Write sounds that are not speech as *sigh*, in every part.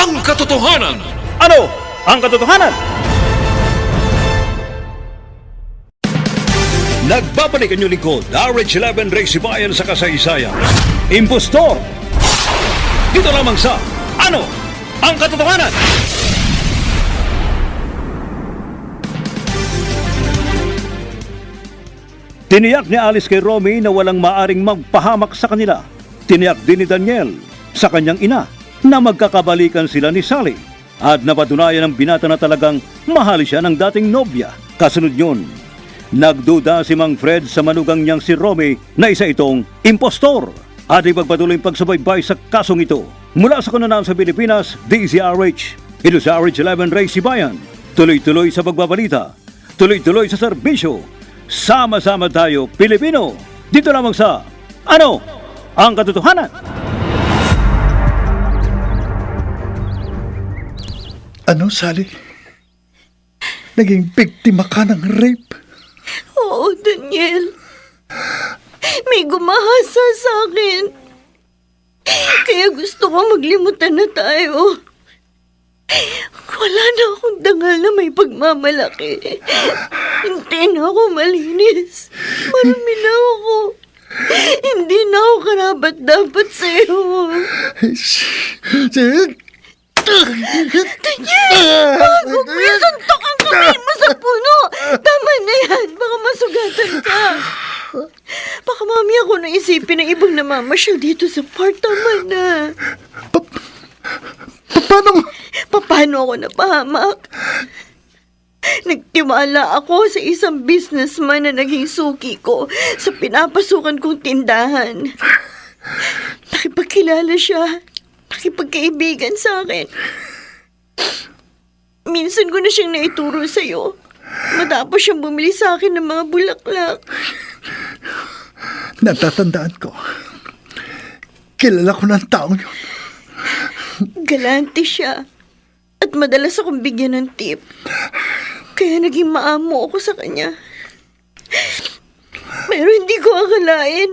ang katotohanan? Ano ang katotohanan? Nagbabalik ang lingkod, RH11 Ray Sibayan sa kasaysayan. Impostor! Dito lamang sa Ano ang katotohanan? Tiniyak ni Alice kay Romy na walang maaring magpahamak sa kanila. Tiniyak din ni Daniel sa kanyang ina na magkakabalikan sila ni Sally at napatunayan ng binata na talagang mahal siya ng dating nobya. Kasunod yun, nagduda si Mang Fred sa manugang niyang si Romy na isa itong impostor at ipagpatuloy pagsubaybay sa kasong ito. Mula sa kanunaan sa Pilipinas, DZRH. Ito sa RH11 Ray Sibayan. Tuloy-tuloy sa pagbabalita. Tuloy-tuloy sa serbisyo. Sama-sama tayo, Pilipino. Dito lamang sa Ano ang Katotohanan? Ano, Sally? Naging biktima ka ng rape? Oo, Daniel. May gumahasa sa akin. Kaya gusto ko maglimutan na tayo. Wala na akong dangal na may pagmamalaki. Hindi na ako malinis. Marami na ako. Hindi na ako karapat dapat sa'yo. Daniel! *laughs* Bago mo isuntok ang kamay mo sa puno! Tama na yan! Baka masugatan ka! Baka mami ako naisipin ng ibang namamasyal dito sa park. Tama na. Paano? Paano ako napahamak? Nagtiwala ako sa isang businessman na naging suki ko sa pinapasukan kong tindahan. Nakipagkilala siya. Nakipagkaibigan sa akin. Minsan ko na siyang naituro sa'yo. Matapos siyang bumili sa akin ng mga bulaklak. Natatandaan ko. Kilala ko ng taong yun. Galante siya. At madalas akong bigyan ng tip. Kaya naging maamo ako sa kanya. Pero hindi ko akalain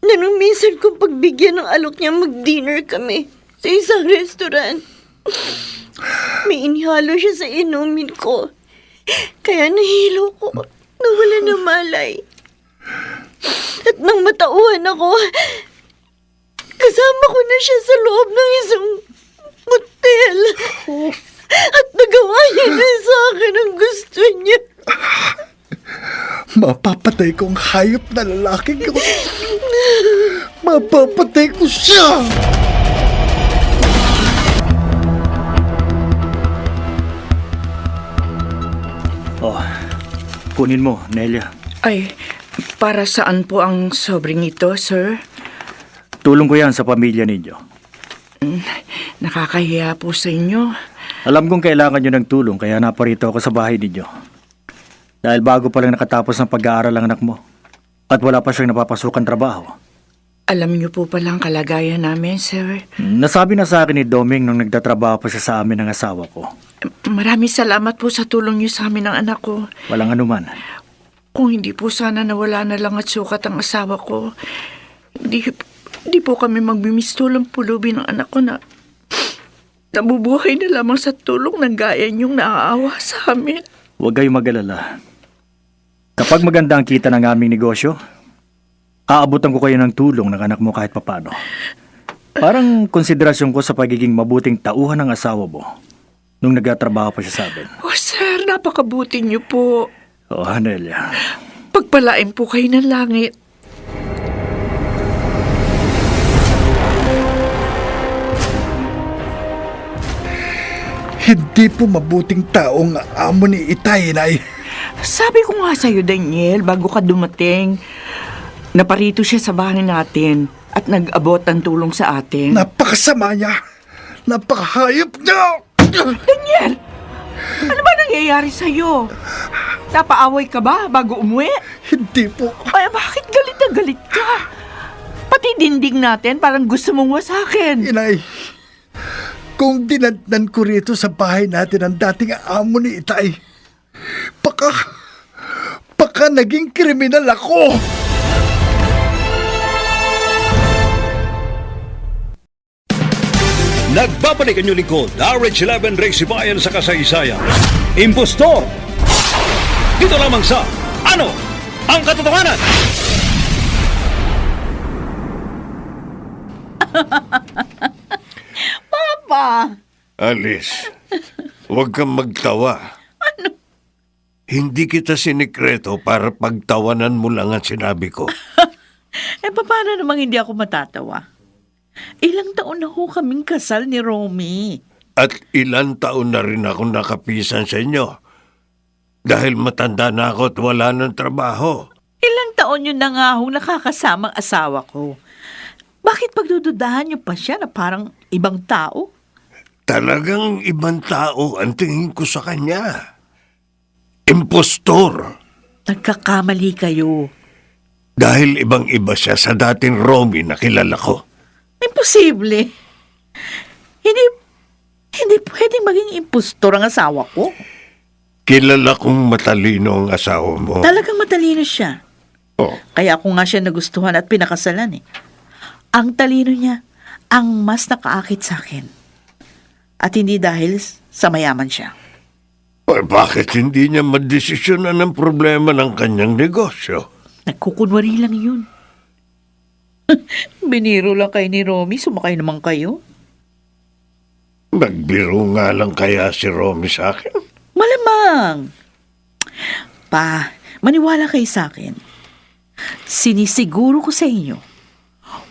na nung minsan kong pagbigyan ng alok niya mag-dinner kami sa isang restaurant. May inihalo siya sa inumin ko. Kaya nahilo ko. Nawala ng malay. At nang matauhan ako, kasama ko na siya sa loob ng isang motel. At nagawa niya na sa akin ang gusto niya. Mapapatay ko ang hayop na lalaki ko. Mapapatay ko siya! Oh, kunin mo, Nelia. Ay, para saan po ang sobring ito, sir? Tulong ko yan sa pamilya ninyo. Nakakahiya po sa inyo. Alam kong kailangan nyo ng tulong kaya naparito ako sa bahay ninyo. Dahil bago pa lang nakatapos ng pag-aaral ang anak mo. At wala pa siyang napapasukan trabaho. Alam niyo po pala ang kalagayan namin, sir. Nasabi na sa akin ni Doming nung nagtatrabaho pa siya sa amin ng asawa ko. Maraming salamat po sa tulong niyo sa amin ng anak ko. Walang anuman. Kung hindi po sana nawala na lang at sukat ang asawa ko, hindi, hindi po kami magbimistulang pulubi ng anak ko na nabubuhay na lamang sa tulong ng gaya niyong naaawa sa amin. Huwag kayong mag-alala. Kapag maganda ang kita ng aming negosyo, aabutan ko kayo ng tulong ng anak mo kahit papano. Parang konsiderasyon ko sa pagiging mabuting tauhan ng asawa mo nung nagtatrabaho pa siya sa atin. Oh, sir, napakabuti niyo po. Oo, Anelia. Pagpalain po kayo ng langit. Hindi po mabuting taong amo ni Itay, Inay. Sabi ko nga sa'yo, Daniel, bago ka dumating, naparito siya sa bahay natin at nag-abot ng tulong sa atin. Napakasama niya. Napakahayop niya. Daniel! Ano ba nangyayari sa'yo? Napaaway ka ba bago umuwi? Hindi po. Ay, bakit galit na galit ka? Pati dinding natin parang gusto mong wasakin. Inay, kung dinadnan ko rito sa bahay natin ang dating amo ni Itay, baka, baka naging kriminal ako. Nagbabalik ang lingkod, RH11 Race Bayan sa kasaysayan. Impostor! Dito lamang sa Ano ang Katotohanan? *laughs* Papa! Alice, huwag kang magtawa. Hindi kita sinikreto para pagtawanan mo lang ang sinabi ko. *laughs* Eh, paano namang hindi ako matatawa? Ilang taon na ho kaming kasal ni Romy. At ilan taon na rin ako nakapisan sa inyo. Dahil matanda na ako at wala ng trabaho. Ilang taon yun na nga ho nakakasamang asawa ko. Bakit pagdududahan niyo pa siya na parang ibang tao? Talagang ibang tao ang tingin ko sa kanya. Impostor. Nagkakamali kayo. Dahil ibang-iba siya sa dating Romy na kilala ko. Imposible. Hindi, hindi pwedeng maging impostor ang asawa ko. Kilala kong matalino ang asawa mo. Talagang matalino siya. Oh, Kaya ako nga siya nagustuhan at pinakasalan eh. Ang talino niya, ang mas nakaakit sa akin. At hindi dahil sa mayaman siya. Eh, bakit hindi niya madesisyonan ang problema ng kanyang negosyo? Nagkukunwari lang yun. *laughs* Biniro lang kayo ni Romy, sumakay naman kayo. Nagbiro nga lang kaya si Romy sa akin. Malamang. Pa, maniwala kayo sa akin. Sinisiguro ko sa inyo,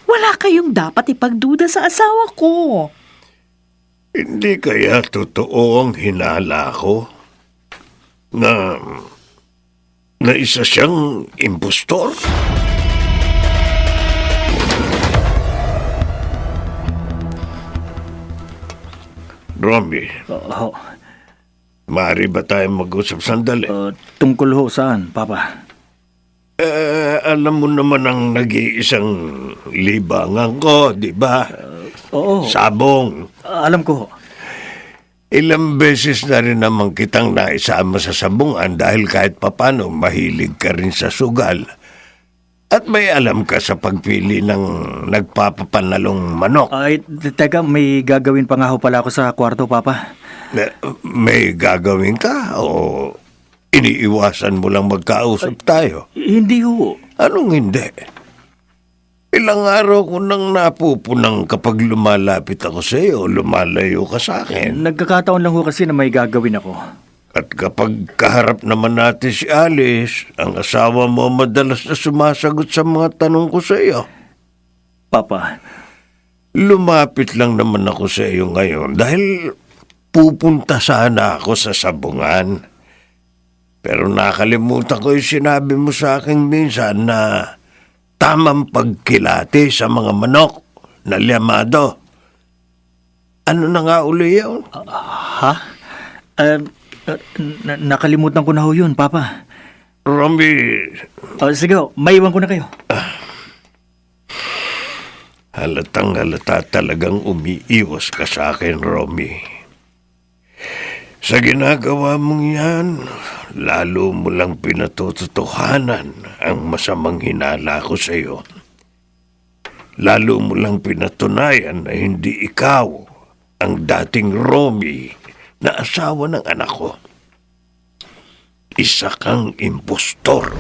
wala kayong dapat ipagduda sa asawa ko. Hindi kaya totoo ang hinala ko na na isa siyang impostor? Romy, Oo. maaari ba tayo mag-usap sandali? Uh, tungkol ho saan, Papa? Eh, alam mo naman ang nag-iisang libangan ko, di ba? Oo. Sabong. Ah, alam ko ho. Ilang beses na rin naman kitang naisama sa sabungan dahil kahit papano mahilig ka rin sa sugal. At may alam ka sa pagpili ng nagpapapanalong manok. Ay, te- teka, may gagawin pa nga ho pala ako sa kwarto, Papa. Na- May gagawin ka o iniiwasan mo lang magkausap tayo? Hindi ho. Anong hindi? Ilang araw ko nang napupunang kapag lumalapit ako sa iyo, lumalayo ka sa akin. Nagkakataon lang ho kasi na may gagawin ako. At kapag kaharap naman natin si Alice, ang asawa mo madalas na sumasagot sa mga tanong ko sa iyo. Papa, Lumapit lang naman ako sa iyo ngayon dahil pupunta sana ako sa sabungan. Pero nakalimutan ko yung sinabi mo sa akin minsan na tamang pagkilati sa mga manok na liyamado. Ano na nga uli yun? ha? Uh, uh, na- nakalimutan ko na ho yun, Papa. Romy, Uh, sige ho, maiwan ko na kayo. Halatang halata talagang umiiwas ka sa akin, Romy. Sa ginagawa mong yan, lalo mo lang pinatututuhanan ang masamang hinala ko sa iyo. Lalo mo lang pinatunayan na hindi ikaw ang dating Romy na asawa ng anak ko. Isa kang impostor.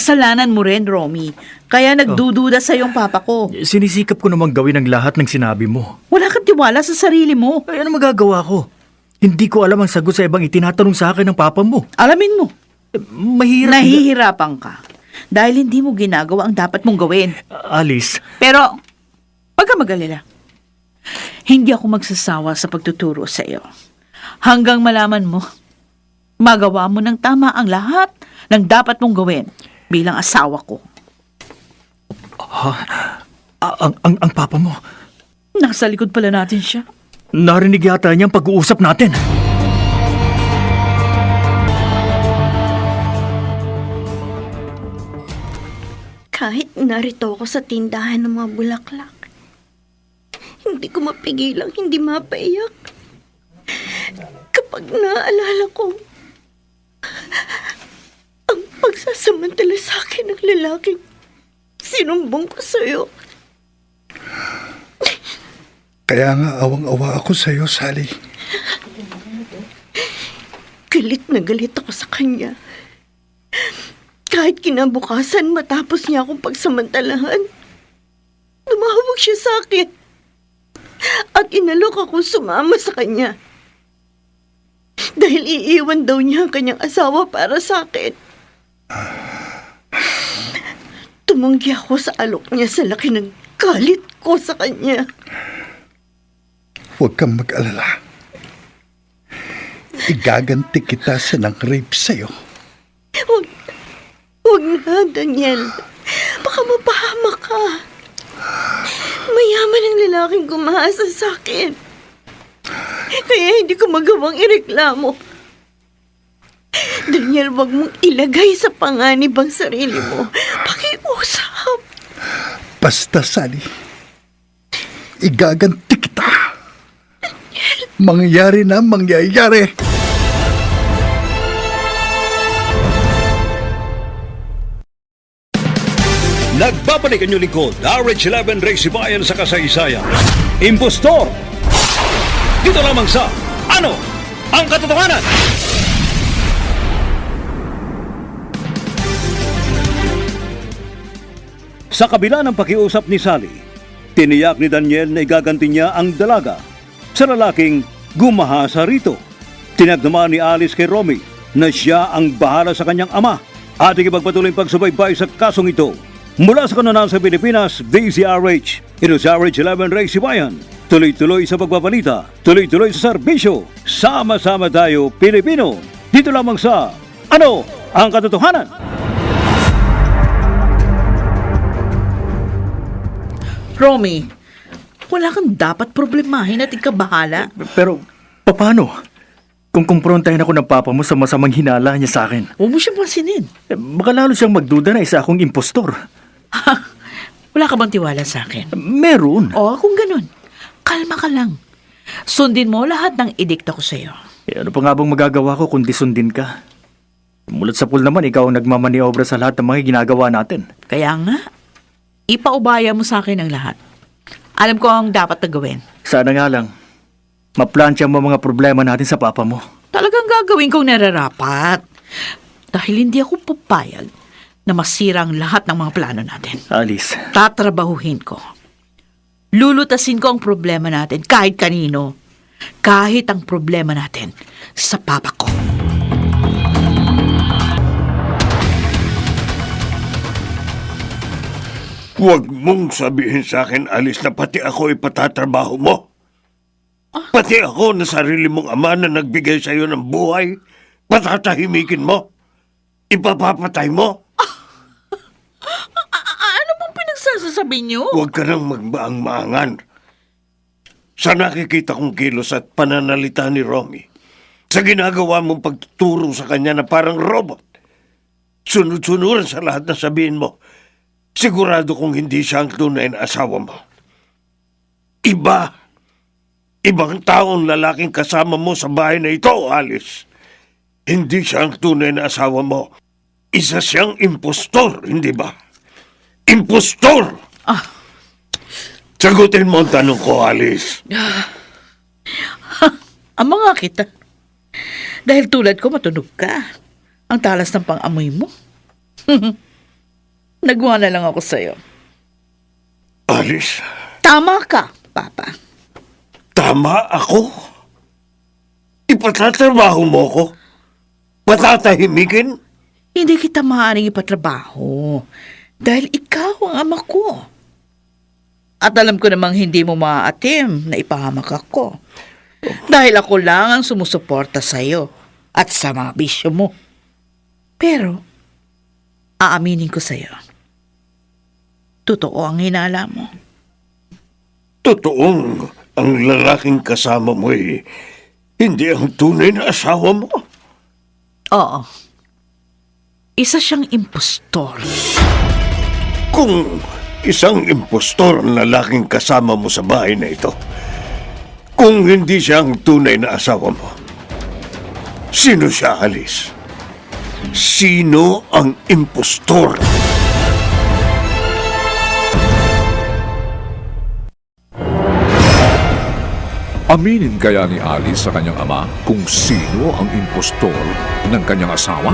Kasalanan mo rin, Romy. Kaya nagdududa sa yung papa ko. Sinisikap ko namang gawin ang lahat ng sinabi mo. Wala kang tiwala sa sarili mo. Ay, ano magagawa ko? Hindi ko alam ang sagot sa ibang itinatanong sa akin ng papa mo. Alamin mo, Eh, Mahirap. nahihirapan ka. Dahil hindi mo ginagawa ang dapat mong gawin. Alice, Pero, wag ka mag-alala. Hindi ako magsasawa sa pagtuturo sa iyo. Hanggang malaman mo, magawa mo ng tama ang lahat ng dapat mong gawin bilang asawa ko. a- ang, ang, ang papa mo, Nasa likod pala natin siya. narinig yata niya ang pag-uusap natin. Kahit narito ako sa tindahan ng mga bulaklak, hindi ko mapigilang hindi mapaiyak. Kapag naaalala ko ang pagsasamantala sa akin ng lalaking sinumbong ko sa'yo. Kaya nga awang-awa ako sa iyo, Sally. Galit na galit ako sa kanya. Kahit kinabukasan matapos niya akong pagsamantalahan, tumawag siya sa akin. At inalok akong sumama sa kanya. Dahil iiwan daw niya ang kanyang asawa para sa akin. Tumanggi ako sa alok niya sa laki ng galit ko sa kanya. Huwag kang mag-alala. Igaganti kita sa nang rape sa'yo. Huwag, huwag na, Daniel. Baka mapahama ka. Mayaman ang lalaking gumahasa sa akin. Kaya hindi ko magawang ireklamo. Daniel, wag mong ilagay sa panganib ang sarili mo. Pakiusap. Basta, Sally. Igaganti kita. Mangyayari na mangyayari. Nagbabalik ang lingkod, RH11 Race Bayan sa kasaysayan. Impostor! Dito lamang sa Ano ang Katotohanan? Sa kabila ng pakiusap ni Sally, tiniyak ni Daniel na igaganti niya ang dalaga sa lalaking gumahasa rito. Tinag naman ni Alice kay Romy na siya ang bahala sa kanyang ama at ikipagpatuloy pagsubaybay sa kasong ito. Mula sa kananan sa Pilipinas, DZRH, ito sa RH11 Ray Sibayan. Tuloy-tuloy sa pagbabalita, tuloy-tuloy sa serbisyo. Sama-sama tayo, Pilipino. Dito lamang sa Ano ang Katotohanan? Romy, wala kang dapat problemahin at ikabahala. Pero, paano? Kung kumprontahin ako ng papa mo sa masamang hinala niya sa akin, Huwag mo siyang pansinin. eh, baka lalo siyang magduda na isa akong impostor. Wala ka bang tiwala sa akin? Meron. O, kung ganun, kalma ka lang. Sundin mo lahat ng edikta ko sa'yo. Eh, ano pa nga bang magagawa ko kundi sundin ka? Mulat sa pool naman, ikaw ang nagmamaniobra sa lahat ng mga ginagawa natin. Kaya nga, ipaubaya mo sa akin ang lahat. Alam ko ang dapat na gawin. Sana nga lang, maplansya mo mga problema natin sa papa mo. Talagang gagawin kong nararapat. Dahil hindi ako papayag na masira ang lahat ng mga plano natin. Alice, Tatrabahuhin ko. Lulutasin ko ang problema natin kahit kanino. Kahit ang problema natin sa papa ko. Huwag mong sabihin sa akin, Alice, na pati ako ipatatrabaho mo. Pati ako na sarili mong ama na nagbigay sa iyo ng buhay, patatahimikin mo. Ipapapatay mo. ano pong pinagsasasabi niyo? Huwag ka nang magbaang-maangan. Sa nakikita kong kilos at pananalita ni Romy, sa ginagawa mong pagtuturo sa kanya na parang robot, sunod-sunuran sa lahat na sabihin mo, sigurado kong hindi siya ang tunay na asawa mo. Iba. Ibang taong lalaking kasama mo sa bahay na ito, Alice. Hindi siya ang tunay na asawa mo. Isa siyang impostor, hindi ba? Impostor! Sagutin mo ang tanong ko, Alice. *laughs* Ama nga kita. Dahil tulad ko matunog ka. Ang talas ng pang-amoy mo. *laughs* Nagawa na lang ako sa'yo. Alice, Tama ka, Papa. tama ako? Ipatatrabaho mo ko? Patatahimikin? Hindi kita maaaring ipatrabaho dahil ikaw ang ama ko. At alam ko namang hindi mo maaatim na ipahamak ako. Dahil ako lang ang sumusuporta sa'yo at sa mga bisyo mo. Pero, aaminin ko sa'yo. Totoo ang hinala mo. Totoong ang lalaking kasama mo eh, hindi ang tunay na asawa mo. Oo. Isa siyang impostor. Kung isang impostor ang lalaking kasama mo sa bahay na ito, kung hindi siya ang tunay na asawa mo, sino siya, Alice? Sino ang impostor? Aminin kaya ni Alice sa kanyang ama kung sino ang impostor ng kanyang asawa?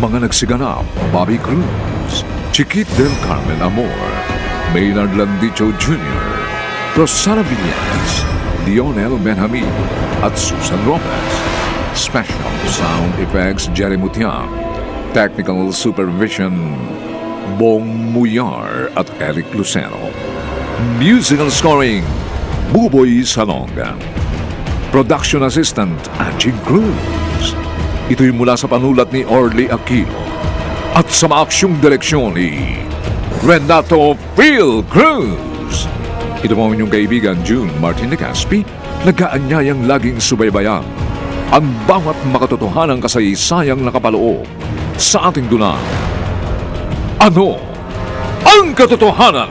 Mga nagsiganap, Bobby Cruz, Chiquit del Carmen Amor, Maynard Landicho Jr., Rosana Villegas, Lionel Benjamin, at Susan Lopez. Special Sound Effects Jerry Mutiang. Technical Supervision Bong Muyar at Eric Lucero. Musical Scoring Buboy Salonga. Production Assistant Angie Cruz. Ito'y mula sa panulat ni Orly Aquino at sa maaksyong direksyon ni Renato Phil Cruz. Ito ang inyong kaibigan June Martin de Caspi, nagkaanyayang laging subaybayan ang bawat makatotohanang kasaysayang nakapaloob sa ating dulang. Ano ang katotohanan?